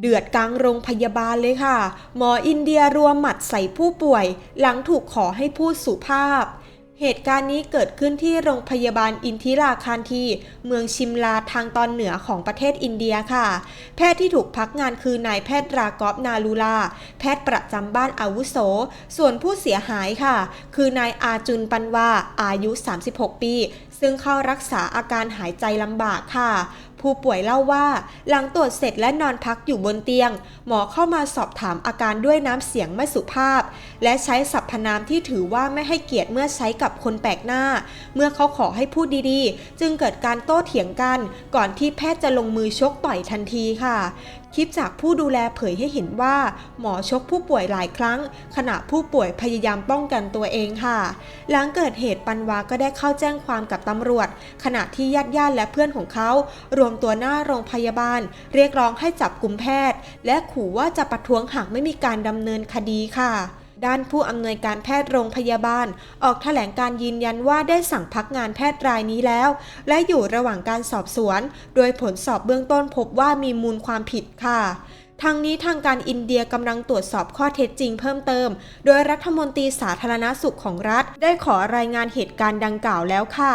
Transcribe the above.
เดือดกลางโรงพยาบาลเลยค่ะ หมออินเดียรัวหมัดใส่ผู้ป่วย หลังถูกขอให้พูดสุภาพ เหตุการณ์นี้เกิดขึ้นที่โรงพยาบาลอินทิราคารที เมืองชิมลาทางตอนเหนือของประเทศอินเดียค่ะ แพทย์ที่ถูกพักงานคือนายแพทย์รากอบนาลูลา แพทย์ประจำบ้านอาวุโส ส่วนผู้เสียหายค่ะ คือนายอาจุนปันวาอายุ 36 ปีซึ่งเข้ารักษาอาการหายใจลำบากค่ะ ผู้ป่วยเล่าว่า หลังตรวจเสร็จและนอนพักอยู่บนเตียง หมอเข้ามาสอบถามอาการด้วยน้ำเสียงไม่สุภาพ และใช้สรรพนามที่ถือว่าไม่ให้เกียรติเมื่อใช้กับคนแปลกหน้า เมื่อเขาขอให้พูดดีๆ จึงเกิดการโต้เถียงกัน ก่อนที่แพทย์จะลงมือชกต่อยทันทีค่ะคลิปจากผู้ดูแลเผยให้เห็นว่า หมอชกผู้ป่วยหลายครั้ง ขณะผู้ป่วยพยายามป้องกันตัวเองค่ะ หลังเกิดเหตุปันวาก็ได้เข้าแจ้งความกับตำรวจ ขณะที่ญาติญาติและเพื่อนของเขา รวมตัวหน้าโรงพยาบาล เรียกร้องให้จับกลุ่มแพทย์ และขู่ว่าจะประท้วงหากไม่มีการดำเนินคดีค่ะด้านผู้อำนวยการแพทย์โรงพยาบาล ออกแถลงการยืนยันว่าได้สั่งพักงานแพทย์รายนี้แล้ว และอยู่ระหว่างการสอบสวน โดยผลสอบเบื้องต้นพบว่ามีมูลความผิดค่ะทางนี้ทางการอินเดียกำลังตรวจสอบข้อเท็จจริงเพิ่มเติม โดยรัฐมนตรีสาธารณสุขของรัฐ ได้ขอรายงานเหตุการณ์ดังกล่าวแล้วค่ะ